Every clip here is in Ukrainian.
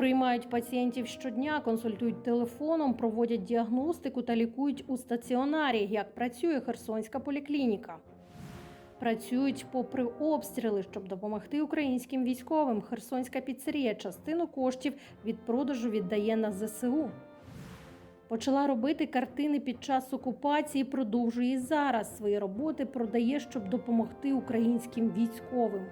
Приймають пацієнтів щодня, консультують телефоном, проводять діагностику та лікують у стаціонарі. Як працює Херсонська поліклініка? Працюють попри обстріли, щоб допомогти українським військовим. Херсонська піцерія частину коштів від продажу віддає на ЗСУ. Почала робити картини під час окупації, продовжує зараз. Свої роботи продає, щоб допомогти українським військовим.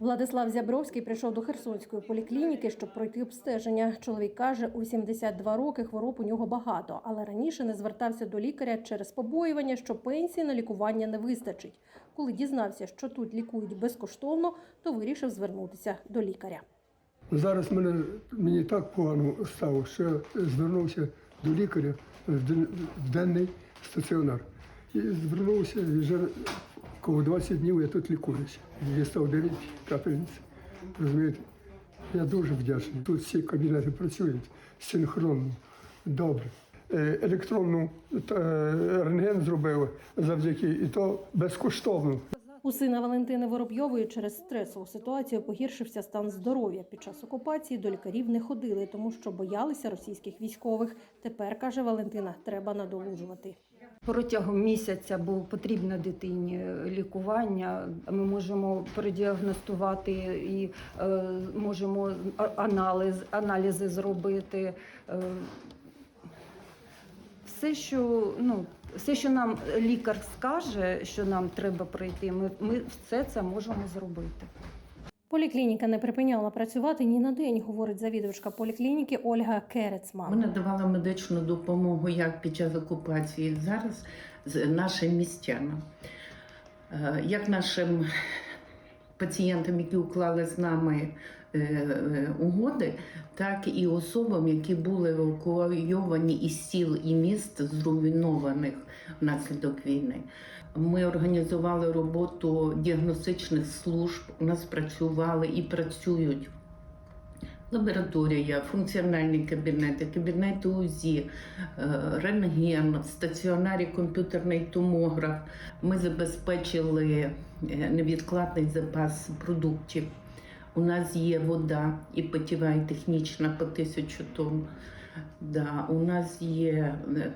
Владислав Зябровський прийшов до Херсонської поліклініки, щоб пройти обстеження. Чоловік каже, у 72 роки хвороб у нього багато, але раніше не звертався до лікаря через побоювання, що пенсії на лікування не вистачить. Коли дізнався, що тут лікують безкоштовно, то вирішив звернутися до лікаря. Зараз мене, мені так погано стало, що я звернувся до лікаря в денний стаціонар. І звернувся, вже коло 20 днів я тут лікуюся. Я став 9 капельниць. Розумієте? Я дуже вдячний. Тут всі кабінети працюють синхронно, добре. Е, Електронну е, рентген зробили завдяки, і то безкоштовно. У сина Валентини Воробйової через стресову ситуацію погіршився стан здоров'я. Під час окупації до лікарів не ходили, тому що боялися російських військових. Тепер каже Валентина, треба надолужувати. Протягом місяця було потрібно дитині лікування. Ми можемо продіагностувати і е, можемо аналіз, аналізи зробити. Е, все, що, ну, все, що нам лікар скаже, що нам треба пройти, ми, ми все це можемо зробити. Поліклініка не припиняла працювати ні на день, говорить завідувачка поліклініки Ольга Ми Керецман. надавали медичну допомогу як під час окупації зараз з- нашим містянам, Е, як нашим пацієнтам, які уклали з нами е, е, угоди, так і особам, які були евакуйовані із сіл і міст, зруйнованих внаслідок війни. Ми організували роботу діагностичних служб. У нас працювали і працюють Лабораторія, функціональні кабінети, кабінети УЗІ, е, рентген, стаціонарі комп'ютерний томограф. Ми забезпечили е, невідкладний запас продуктів. У нас є вода і питєва, і технічна по тисячу тонн. Да, у нас є е,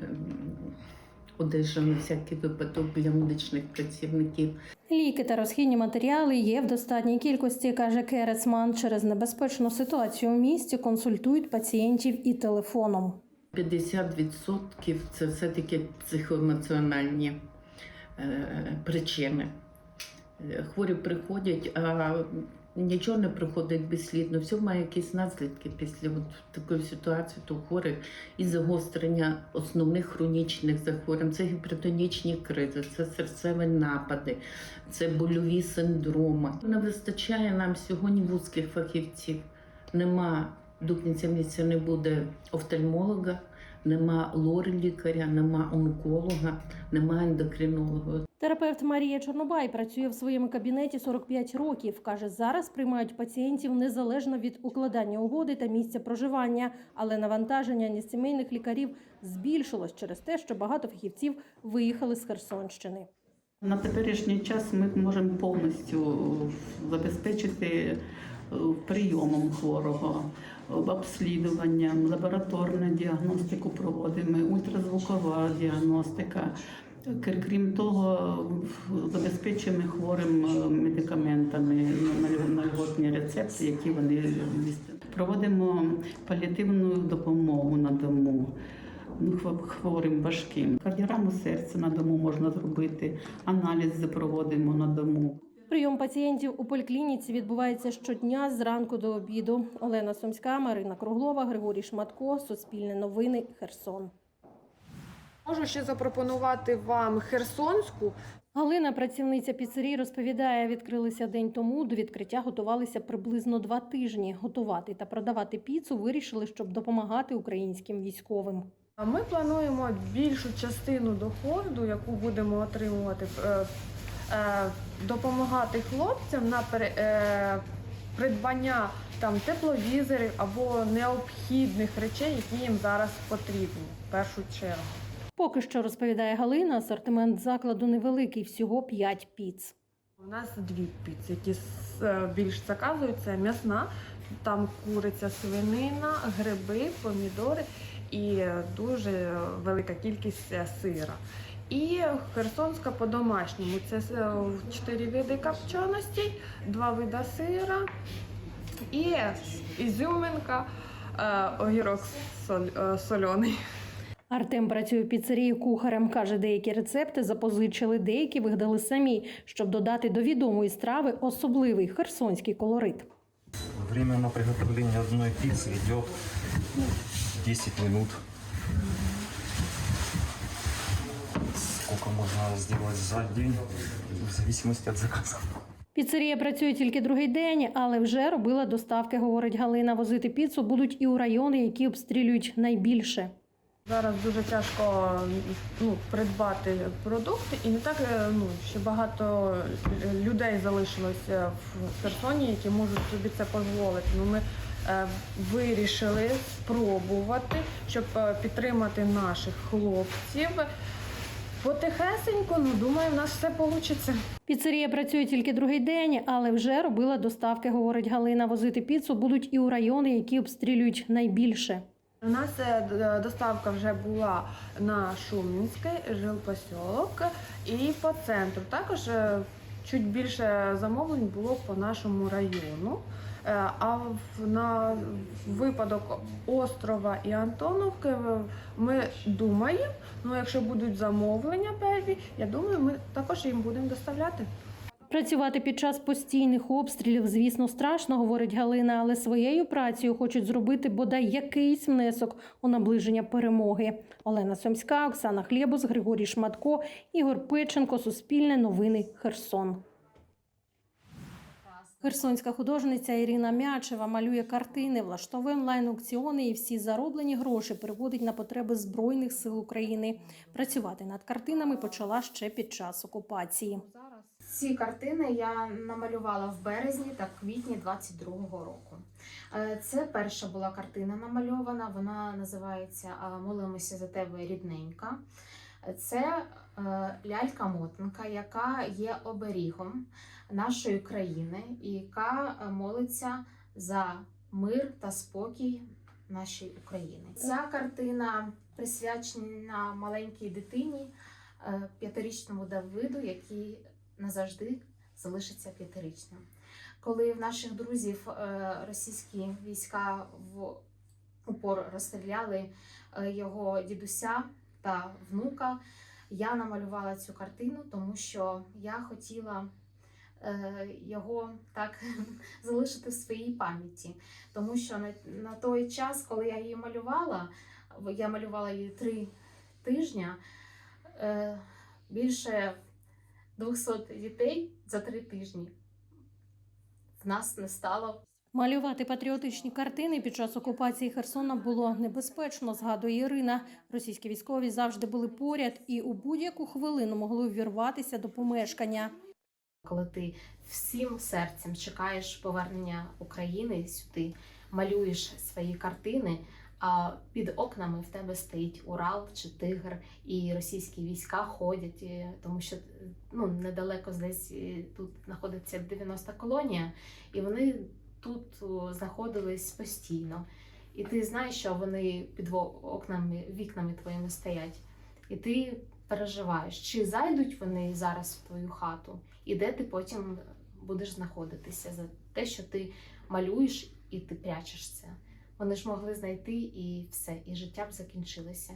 одежа на всякий випадок для медичних працівників. Ліки та розхідні матеріали є в достатній кількості, каже Керецман. Через небезпечну ситуацію у місті консультують пацієнтів і телефоном. 50% це все-таки психоемоціональні е, причини. Хворі приходять, а нічого не приходить безслідно. Все має якісь наслідки після от такої ситуації, то хворих і загострення основних хронічних захворювань. Це гіпертонічні кризи, це серцеві напади, це больові синдроми. Не вистачає нам сьогодні вузьких фахівців. Нема до кінця місяця не буде офтальмолога, нема лор-лікаря, нема онколога, нема ендокринолога. Терапевт Марія Чорнобай працює в своєму кабінеті 45 років. Каже, зараз приймають пацієнтів незалежно від укладання угоди та місця проживання, але навантаження на сімейних лікарів збільшилось через те, що багато фахівців виїхали з Херсонщини. На теперішній час ми можемо повністю забезпечити е, прийомом хворого, обслідуванням, лабораторну діагностику проводимо, ультразвукова діагностика. Кр- Крім того, забезпечуємо хворим е, медикаментами на льготні рецепти, які вони містять. Проводимо паліативну допомогу на дому ну, хворим важким. Кардіограму серця на дому можна зробити, аналізи проводимо на дому. Прийом пацієнтів у поліклініці відбувається щодня зранку до обіду. Олена Сумська, Марина Круглова, Григорій Шматко, Суспільне новини, Херсон. Можу ще запропонувати вам херсонську. Галина, працівниця піцерії, розповідає, відкрилися день тому. До відкриття готувалися приблизно два тижні. Готувати та продавати піцу вирішили, щоб допомагати українським військовим. Ми плануємо більшу частину доходу, яку будемо отримувати, е, е, допомагати хлопцям на е, придбання там тепловізорів або необхідних речей, які їм зараз потрібні в першу чергу. Поки що розповідає Галина, асортимент закладу невеликий, всього 5 піц. У нас дві піци, які е, більш заказують. Це м'ясна Там куриця, свинина, гриби, помідори і дуже велика кількість е, сира. І херсонська по-домашньому. Це е, чотири види копченостей, два види сира і ізюминка, огірок соль, сольоний. Артем працює в піцерії кухарем. Каже, деякі рецепти запозичили, деякі вигадали самі, щоб додати до відомої страви особливий херсонський колорит. Время на приготовление одной пиццы идет ну, 10 минут. Сколько можно сделать за день, в зависимости от заказа. Піцерія працює тільки другий день, але вже робила доставки, говорить Галина. Возити піцу будуть і у райони, які обстрілюють найбільше. Зараз дуже тяжко ну, придбати продукти, і не так е, ну, ще багато людей залишилося в Херсоні, які можуть собі це дозволити. Ну, ми е, вирішили спробувати, щоб е, підтримати наших хлопців. Потихесенько, ну думаю, в нас все вийде. Піцерія працює тільки другий день, але вже робила доставки, говорить Галина. Возити піцу будуть і у райони, які обстрілюють найбільше. У нас е, доставка вже була на Шумінський, жилпосьолок і по центру. Також е, чуть більше замовлень було по нашому району. Е, А на випадок острова і Антоновки е, ми думаємо, ну якщо будуть замовлення певні, я думаю, ми також їм будемо доставляти. Працювати під час постійних обстрілів, звісно, страшно, говорить Галина, але своєю працею хочуть зробити бодай якийсь внесок у наближення перемоги. Олена Сомська, Оксана Хлєбус, Григорій Шматко, Ігор Печенко, Суспільне новини, Херсон. Херсонська художниця Ірина Мячева малює картини, влаштовує онлайн-аукціони і всі зароблені гроші переводить на потреби Збройних сил України. Працювати над картинами почала ще під час окупації. Ці картини я намалювала в березні та квітні 22-го року. Е, Це перша була картина намальована. Вона називається е, Молимося за тебе рідненька. Це е, лялька-мотанка, яка є оберігом нашої країни і яка молиться за мир та спокій нашої України. Ця картина присвячена маленькій дитині, п'ятирічному Давиду, який назавжди залишиться п'ятирічним. Коли в наших друзів е, російські війська в упор розстріляли е, його дідуся та внука, я намалювала цю картину, тому що я хотіла е, його так залишити в своїй пам'яті. Тому що на, на той час, коли я її малювала, я малювала її три тижні, більше 200 дітей за три тижні. В нас не стало. Малювати патріотичні картини під час окупації Херсона було небезпечно, згадує Ірина. Російські військові завжди були поряд і у будь-яку хвилину могли ввірватися до помешкання. Коли ти всім серцем чекаєш повернення України сюди, малюєш свої картини, під окнами в тебе стоїть Урал чи Тигр, і російські війська ходять, тому що ну, недалеко десь тут знаходиться 90 колонія, і вони тут знаходились постійно. І ти знаєш, що вони під окнами, вікнами твоїми стоять. І ти переживаєш, чи зайдуть вони зараз в твою хату, і де ти потім будеш знаходитися за те, що ти малюєш і ти прячеш це. Вони ж могли знайти і все, і життя б закінчилося.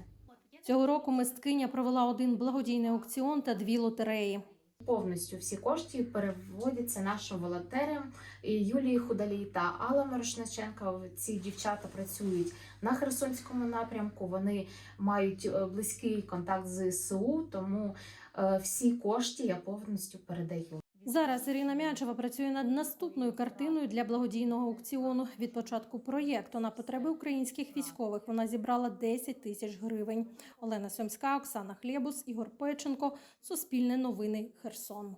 Цього року мисткиня провела один благодійний аукціон та дві лотереї. Повністю всі кошти переводяться нашим волонтерам Юлії Худалій та Алла Мирошниченко. Ці дівчата працюють на Херсонському напрямку. Вони мають е, близький контакт з СУ, тому е, всі кошти я повністю передаю. Зараз Ірина Мячева працює над наступною картиною для благодійного аукціону. Від початку проєкту на потреби українських військових вона зібрала 10 тисяч гривень. Олена Сьомська, Оксана Хлєбус, Ігор Печенко. Суспільне новини. Херсон.